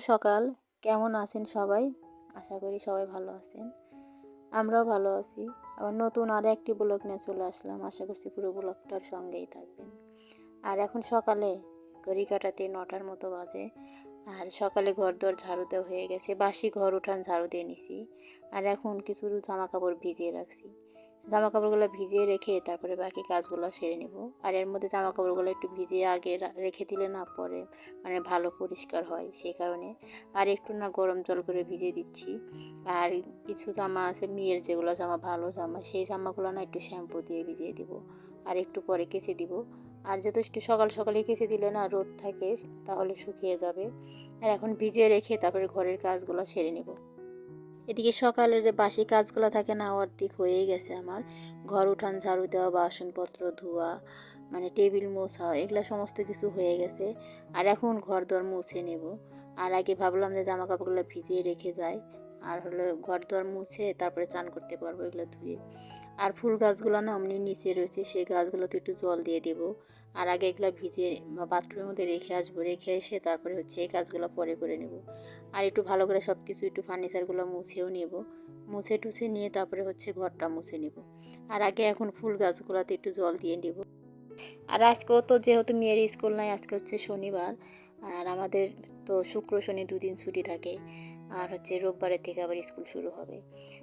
সকাল। কেমন আছেন সবাই? আশা করি সবাই ভালো আছেন। আমরাও ভালো আছি। আবার নতুন আর একটি ব্লগ নিয়ে চলে আসলাম। আশা করছি পুরো ব্লগটার সঙ্গেই থাকবেন। আর এখন সকালে ঘড়ি কাটাতে নটার মতো বাজে। আর সকালে ঘর দর ঝাড়ু দেওয়া হয়ে গেছে। বাসি ঘর উঠান ঝাড়ু দিয়ে নিছি। আর এখন কিছু জামা কাপড় ভিজিয়ে রাখছি। জামা কাপড়গুলো ভিজিয়ে রেখে তারপরে বাকি কাজগুলো সেরে নেব। আর এর মধ্যে জামা কাপড়গুলো একটু ভিজিয়ে আগে রেখে দিলে না পরে মানে ভালো পরিষ্কার হয় সেই কারণে। আর একটু না গরম জল করে ভিজিয়ে দিচ্ছি। আর কিছু জামা আছে মেয়ের যেগুলো জামা, ভালো জামা, সেই জামাগুলো না একটু শ্যাম্পু দিয়ে ভিজিয়ে দিব। আর একটু পরে কেচে দিব। আর একটু সকাল সকালে কেচে দিলে না রোদ থাকে, তাহলে শুকিয়ে যাবে। আর এখন ভিজিয়ে রেখে তারপরে ঘরের কাজগুলো সেরে নেব। এদিকে সকালের যে বাসি কাজগুলো থাকে না, অর্ধেক হয়ে গেছে আমার। ঘর উঠান, ঝাড়ু দেওয়া, বাসনপত্র ধোয়া মানে টেবিল মোছা, এগুলো সমস্ত কিছু হয়ে গেছে। আর এখন ঘর দর মুছে নেব। আর আগে ভাবলাম যে জামা কাপড়গুলো ভিজিয়ে রেখে যায় আর হলো ঘর দর মুছে তারপরে চান করতে পারব এগুলো ধুয়ে। আর ফুল গাছগুলো না অমনি নিচে রয়েছে, সেই গাছগুলোতে একটু জল দিয়ে দেবো। আর আগে এগুলো ভিজে বাথরুমের মধ্যে রেখে আসব, রেখে এসে তারপরে হচ্ছে এই কাজগুলো পরে করে নেব। আর একটু ভালো করে সব কিছু একটু ফার্নিচারগুলো মুছেও নেব। মুছে টুছে নিয়ে তারপরে হচ্ছে ঘরটা মুছে নেব। আর আগে এখন ফুল গাছগুলোতে একটু জল দিয়ে নেব। আর আজকেও তো যেহেতু মেয়ের স্কুল নাই, আজকে হচ্ছে শনিবার। আর আমাদের তো শুক্র, শনি দুদিন ছুটি থাকে। আর হচ্ছে রোববারের থেকে আবার স্কুল শুরু হবে।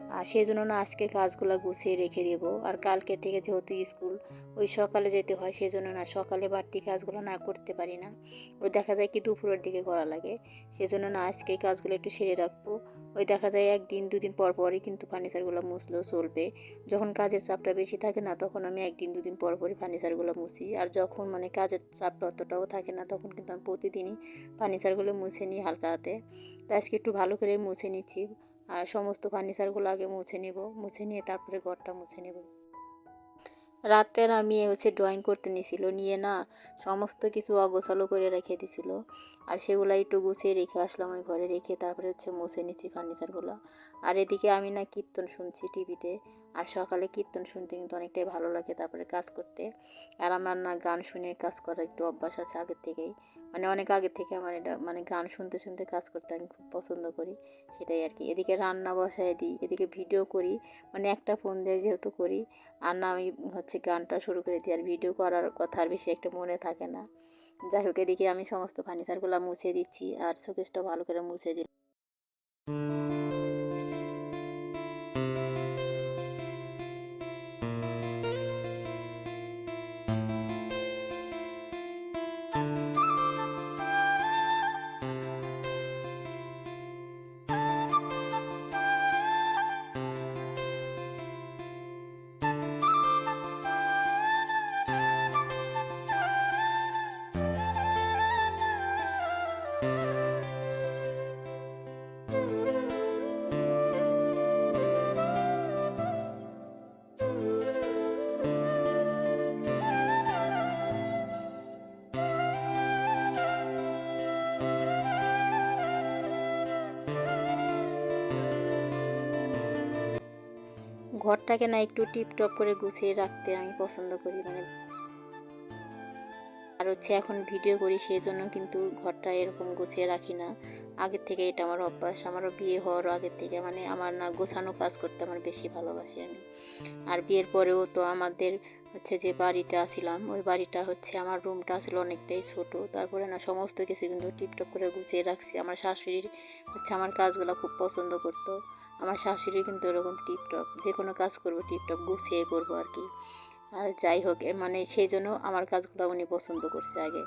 আর সেই জন্য না আজকে কাজগুলো গুছিয়ে রেখে দেব। আর কালকে থেকে যেহেতু স্কুল, ওই সকালে যেতে হয় সেই জন্য না সকালে বাড়তি কাজগুলো না করতে পারি না। ওই দেখা যায় কি দুপুরের দিকে করা লাগে। সেজন্য না আজকে কাজগুলো একটু সেরে রাখব। ওই দেখা যায় একদিন, দুদিন পর পরই কিন্তু ফার্নিচারগুলো মুছলেও চলবে। যখন কাজের চাপটা বেশি থাকে না, তখন আমি একদিন, দুদিন পর পরই ফার্নিচারগুলো মুছি। আর যখন মানে কাজের চাপটা অতটাও থাকে না, তখন কিন্তু আমি প্রতিদিনই ফার্নিচারগুলো মুছে নিই হালকা হাতে। তো আজকে একটু ভালো করে মুছে নিচ্ছি। আর সমস্ত ফার্নিচারগুলো আগে মুছে নেব। মুছে নিয়ে তারপরে ঘরটা মুছে নেব। রাত্রে না মেয়ে হচ্ছে ড্রয়িং করতে নিয়েছিল নিয়ে না সমস্ত কিছু অগোছালো করে রেখে দিছিল। আর সেগুলো একটু গুছিয়ে রেখে আসলাম ওই ঘরে রেখে তারপরে হচ্ছে মুছে নিচ্ছি ফার্নিচারগুলো আর এদিকে আমি না কীর্তন শুনছি টিভিতে আর সকালে কীর্তন শুনতে কিন্তু অনেকটাই ভালো লাগে তারপরে কাজ করতে। আর আমার না গান শুনে কাজ করার একটু অভ্যাস আছে আগের থেকেই। মানে অনেক আগে থেকে আমার এটা মানে গান শুনতে শুনতে কাজ করতে আমি খুব পছন্দ করি, সেটাই আর কি। এদিকে রান্না বসায় দিই, এদিকে ভিডিও করি মানে একটা ফোন দিয়ে যেহেতু করি, আর না আমি হচ্ছে গানটা শুরু করে দিই, আর ভিডিও করার কথা আর বেশি একটা মনে থাকে না। যাই হোক, এদিকে আমি সমস্ত ফার্নিচারগুলো মুছে দিচ্ছি, আর শোকেসটা ভালো করে মুছে দিই ঘরটাকে না একটু টিপটপ করে গুছিয়ে রাখতে আমি পছন্দ করি মানে হচ্ছে এখন ভিডিও করি সেই জন্য কিন্তু ঘরটা এরকম গুছিয়ে রাখি না। আগের থেকে এটা আমার অভ্যাস, আমারও বিয়ে হওয়ারও আগের থেকে মানে আমার না গোছানো কাজ করতে আমার বেশি ভালোবাসি আমি। আর বিয়ের পরেও তো আমাদের হচ্ছে যে বাড়িতে আসিলাম, ওই বাড়িটা হচ্ছে আমার রুমটা আসলে অনেকটাই ছোট। তারপরে না সমস্ত কিছু কিন্তু টিপটপ করে গুছিয়ে রাখছি। আমার শাশুড়ির হচ্ছে আমার কাজগুলো খুব পছন্দ করতো। আমার শাশুড়ি কিন্তু এরকম টিপটপ যে কোনো কাজ করব টিপটপ গুছিয়ে করব আর কি। আর যাই হোক মানে সেই জন্য আমার কাজগুলো উনি পছন্দ করছে আগে।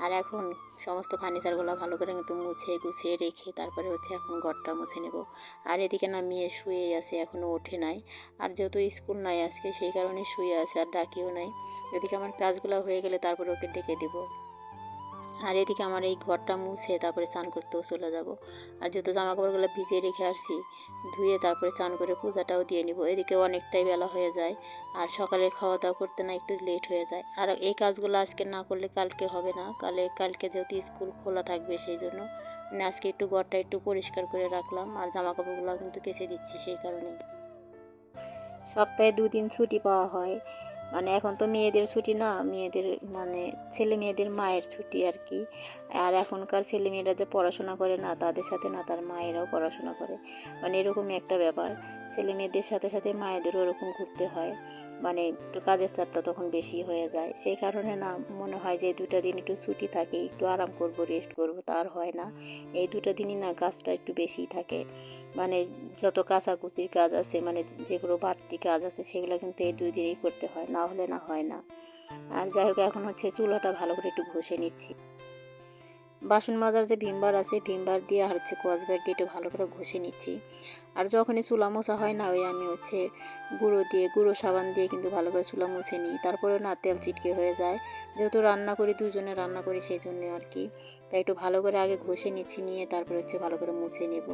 আর এখন সমস্ত ফার্নিচারগুলো ভালো করে কিন্তু মুছে গুছিয়ে রেখে তারপরে হচ্ছে এখন ঘরটা মুছে নেব। আর এদিকে না মেয়ে শুয়ে আছে এখনও ওঠে নাই। আর যেহেতু স্কুল নাই আজকে, সেই কারণে শুয়ে আছে আর ডাকিও নাই। এদিকে আমার কাজগুলো হয়ে গেলে তারপরে ওকে ডেকে দেবো। আর এদিকে আমার এই ঘরটা মুছে তারপরে চান করতেও চলে যাব। আর যেহেতু জামা কাপড়গুলো ভিজিয়ে রেখে আসছি, ধুয়ে তারপরে চান করে পূজাটাও দিয়ে নিব। এদিকে অনেকটাই বেলা হয়ে যায় আর সকালে খাওয়া দাওয়া করতে না একটু লেট হয়ে যায়। আর এই কাজগুলো আজকে না করলে কালকে হবে না। কালে, কালকে যেহেতু স্কুল খোলা থাকবে সেই জন্য মানে আজকে একটু ঘরটা একটু পরিষ্কার করে রাখলাম আর জামা কাপড়গুলো কিন্তু কেচে দিচ্ছি সেই কারণে সপ্তাহে দুদিন ছুটি পাওয়া হয়। মানে এখন তো মেয়েদের ছুটি না, মেয়েদের মানে ছেলে মেয়েদের মায়ের ছুটি আর কি। আর এখনকার ছেলে মেয়েরা যে পড়াশোনা করে না, তাদের সাথে না, তার মায়েরাও পড়াশোনা করে। মানে এরকমই একটা ব্যাপার। ছেলে মেয়েদের সাথে সাথে মায়েদেরও ওরকম ঘুরতে হয়। মানে একটু কাজের চাপটা তখন বেশি হয়ে যায়। সেই কারণে না, মনে হয় যে দুটা দিন একটু ছুটি থাকে, একটু আরাম করব রেস্ট করব তার হয় না। এই দুটো দিনই না, কাজটা একটু বেশি থাকে। মানে যত কাঁচাকুচির কাজ আছে মানে যেগুলো বাড়তি কাজ আছে, সেগুলো কিন্তু এই দুই দিনেই করতে হয়, না হলে না হয় না। আর যাই হোক, এখন হচ্ছে চুলাটা ভালো করে একটু ঘষে নিচ্ছি। বাসন মাজার যে ভিমবার আছে, ভিমবার দিয়ে আর হচ্ছে কোয়াশবার দিয়ে একটু ভালো করে ঘষে নিচ্ছি। আর যখনই চুলা মোছা হয় না, ওই আমি হচ্ছে গুঁড়ো দিয়ে, গুঁড়ো সাবান দিয়ে কিন্তু ভালো করে চুলা মুছে নিই। তারপরে না তেল চিটকে হয়ে যায়। যেহেতু রান্না করি, দুজনে রান্না করি সেই জন্য আর কি। তাই একটু ভালো করে আগে ঘষে নিচ্ছি, নিয়ে তারপরে হচ্ছে ভালো করে মুছে নেব।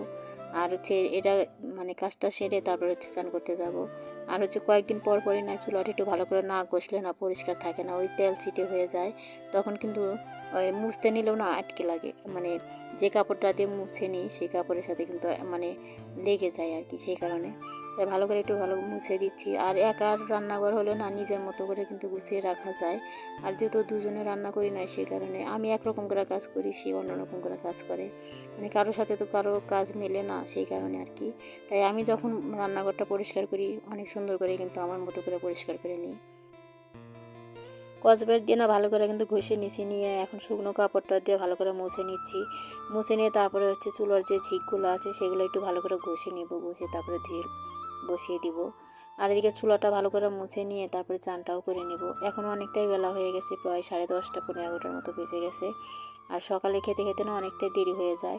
আর হচ্ছে এটা মানে কাজটা সেরে তারপরে হচ্ছে চান করতে যাব। আর হচ্ছে কয়েকদিন পর পরই না চুলাটা একটু ভালো করে না ঘষলে না পরিষ্কার থাকে না, ওই তেল চিটে হয়ে যায়। তখন কিন্তু ওই মুছতে নিলেও না আটকে লাগে মানে যে কাপড়টা দিয়ে মুছে নিই, সেই কাপড়ের সাথে কিন্তু মানে লেগে যায় আর কি সেই কারণে। তাই ভালো করে একটু ভালো মুছে দিচ্ছি। আর একার রান্নাঘর হলে না, নিজের মতো করে কিন্তু গুছিয়ে রাখা যায়। আর যেহেতু দুজনে রান্না করি না, সেই কারণে আমি একরকম করে কাজ করি, সে অন্যরকম করে কাজ করে। মানে কারোর সাথে তো কারও কাজ মেলে না, সেই কারণে আর কি। তাই আমি যখন রান্নাঘরটা পরিষ্কার করি, অনেক সুন্দর করে কিন্তু আমার মতো করে পরিষ্কার করে নিই। কসবের দিয়ে না ভালো করে কিন্তু ঘষে নিচে নিয়ে এখন শুকনো কাপড়টা দিয়ে ভালো করে মুছে নিচ্ছি। মুছে নিয়ে তারপরে হচ্ছে চুলার যে ঝিকগুলো আছে সেগুলো একটু ভালো করে ঘষে নিব, ঘষে তারপরে ধুয়ে বসিয়ে দিব। আর এদিকে চুলাটা ভালো করে মুছে নিয়ে তারপরে চানটাও করে নেব। এখন অনেকটাই বেলা হয়ে গেছে, প্রায় সাড়ে দশটা পনেরো এগারোটার মতো বেজে গেছে। আর সকালে খেতে খেতে না অনেকটাই দেরি হয়ে যায়।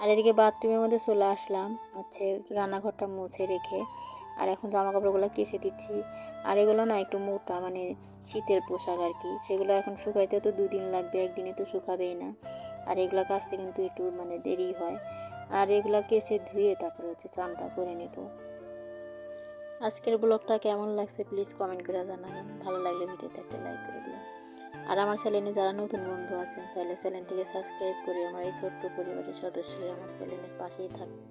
আর এদিকে বাথরুমের মধ্যে চলে আসলাম, হচ্ছে রান্নাঘরটা মুছে রেখে। আর এখন জামা কাপড়গুলো কেচে দিচ্ছি। আর এগুলো না একটু মোটা মানে শীতের পোশাক আর কি। সেগুলো এখন শুকাইতে তো দুদিন লাগবে, একদিনে তো শুকাবেই না। আর এগুলো কাচতে কিন্তু একটু মানে দেরি হয়। আর এগুলো কেচে ধুয়ে তারপরে হচ্ছে চানটা করে নেব। আজকের ব্লগটা কেমন লাগছে প্লিজ কমেন্ট করে জানাবেন। ভালো লাগলে ভিডিওতে একটা লাইক করে দিবেন। আর আমার চ্যানেলে যারা নতুন বন্ধু আছেন, চাইলে চ্যানেলটিকে সাবস্ক্রাইব করে আমার এই ছোট্ট পরিবারের সদস্য আমার চ্যানেলের পাশেই থাকবে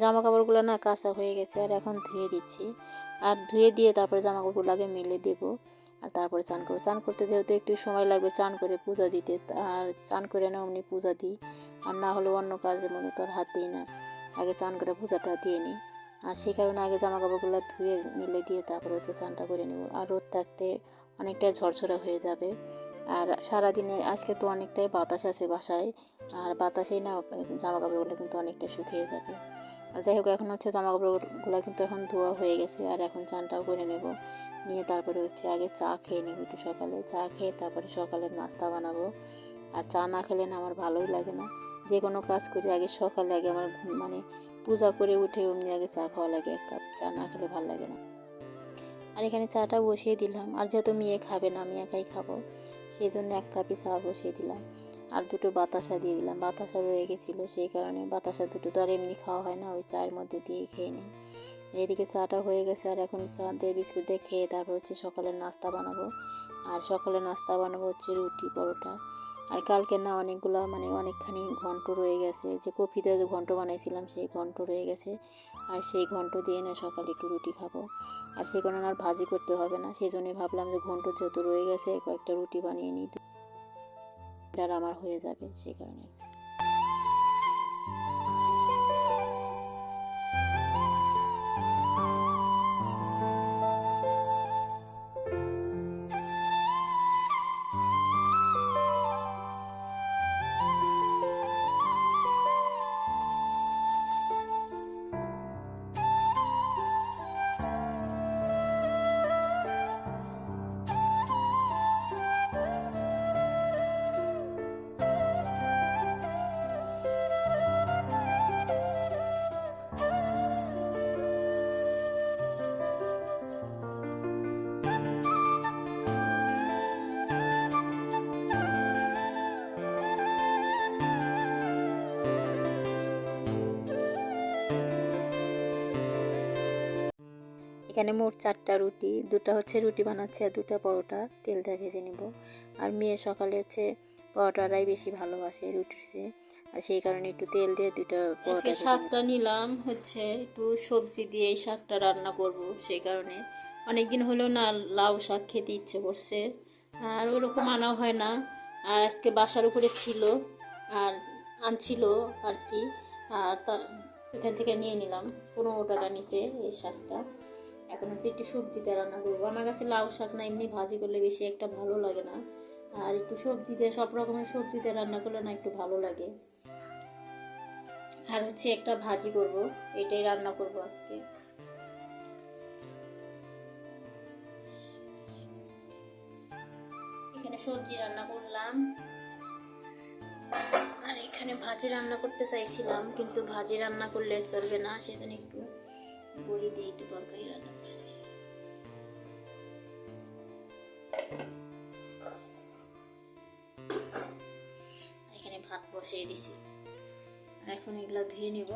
জামা কাপড়গুলো না কাঁচা হয়ে গেছে, আর এখন ধুয়ে দিচ্ছি। আর ধুয়ে দিয়ে তারপরে জামা কাপড়গুলো আগে মেলে দেবো। আর তারপরে চান করব। চান করতে যেহেতু একটু সময় লাগবে, চান করে পূজা দিতে, আর চান করে না অমনি পূজা দিই। আর না হলে অন্য কাজের মধ্যে তো আর হাত দিই না। আগে চান করে পূজাটা দিয়ে নিই। আর সেই কারণে আগে জামা কাপড়গুলো ধুয়ে মিলে দিয়ে তারপরে হচ্ছে চানটা করে নেব। আর রোদ থাকতে অনেকটাই ঝরঝরা হয়ে যাবে। আর সারাদিনে, আজকে তো অনেকটাই বাতাস আছে বাসায়। আর বাতাসেই না জামা কাপড়গুলো কিন্তু অনেকটা শুকিয়ে যাবে। যাই হোক, এখন হচ্ছে জামা কাপড়গুলো কিন্তু এখন ধোয়া হয়ে গেছে, আর এখন চানটাও করে নেব। নিয়ে তারপরে হচ্ছে আগে চা খেয়ে নেব একটু সকালে। চা খেয়ে তারপরে সকালে নাস্তা বানাবো। আর চা না খেলে না আমার ভালোই লাগে না। যে কোনো কাজ করি আগে সকালে, আগে আমার মানে পূজা করে উঠে অমনি আগে চা খাওয়া লাগে, এক কাপ চা না খেলে ভালো লাগে না। আর এখানে চাটা বসিয়ে দিলাম। আর যেহেতু মেয়ে খাবে না, আমি একাই খাব। সেই জন্য এক কাপই চা বসিয়ে দিলাম। আর দুটো বাতাসা দিয়ে দিলাম। বাতাসা রয়ে গেছিল সেই কারণে বাতাসা দুটো তো আর এমনি খাওয়া হয় না, ওই চায়ের মধ্যে দিয়ে খেয়ে নিই। এদিকে চাটা হয়ে গেছে আর এখন চা দিয়ে বিস্কুট দিয়ে খেয়ে তারপর হচ্ছে সকালের নাস্তা বানাবো। আর সকালের নাস্তা বানাবো হচ্ছে রুটি, পরোটা। আর কালকে না অনেকগুলো মানে অনেকখানি ঘন্ট রয়ে গেছে, যে কফিতে যে ঘন্ট বানাইছিলাম সেই ঘন্ট রয়ে গেছে। আর সেই ঘন্ট দিয়ে না সকালে একটু রুটি খাব। আর সেই কারণে আর ভাজি করতে হবে না সেই জন্যই ভাবলাম যে ঘন্ট যেহেতু রয়ে গেছে, কয়েকটা রুটি বানিয়ে নিই। আমার হয়ে যাবে সেই কারণে এখানে মোট চারটা রুটি দুটা হচ্ছে রুটি বানাচ্ছি আর দুটা পরোটা তেল দিয়ে ভেজে নিব। আর মেয়ে সকালে হচ্ছে পরোটাটাই বেশি ভালোবাসে রুটির চেয়ে। আর সেই কারণে একটু তেল দিয়ে দুটো পরোটা শাকটা নিলাম হচ্ছে একটু সবজি দিয়ে এই শাকটা রান্না করব সেই কারণে। অনেক দিন হলেও না লাউ শাক খেতে ইচ্ছে করছে আর ওরকম আনা হয় না। আর আজকে বাসার উপরে ছিল আর আনছিল আর কি আর তা এখান থেকে নিয়ে নিলাম। পনেরো টাকা নিচে এই শাকটা। এখন হচ্ছে একটু সবজিতে রান্না করব। আমার কাছে লাউ শাক না, এমনি ভাজি করলে বেশি একটা ভালো লাগে না। আর একটু সবজিতে সব রকমের সবজিতে রান্না করলে না একটু ভালো লাগে। আর হচ্ছে একটা ভাজি করব, এটাই রান্না করব আজকে। এখানে সবজি রান্না করলাম। আর এখানে ভাজি রান্না করতে চাইছিলাম, কিন্তু ভাজি রান্না করলে চলবে না, সেজন্য একটু বড়ি দিয়ে একটু তরকারি রান্না করছি। এখানে ভাত বসিয়ে দিছি। এখন এগুলো ধুয়ে নিব।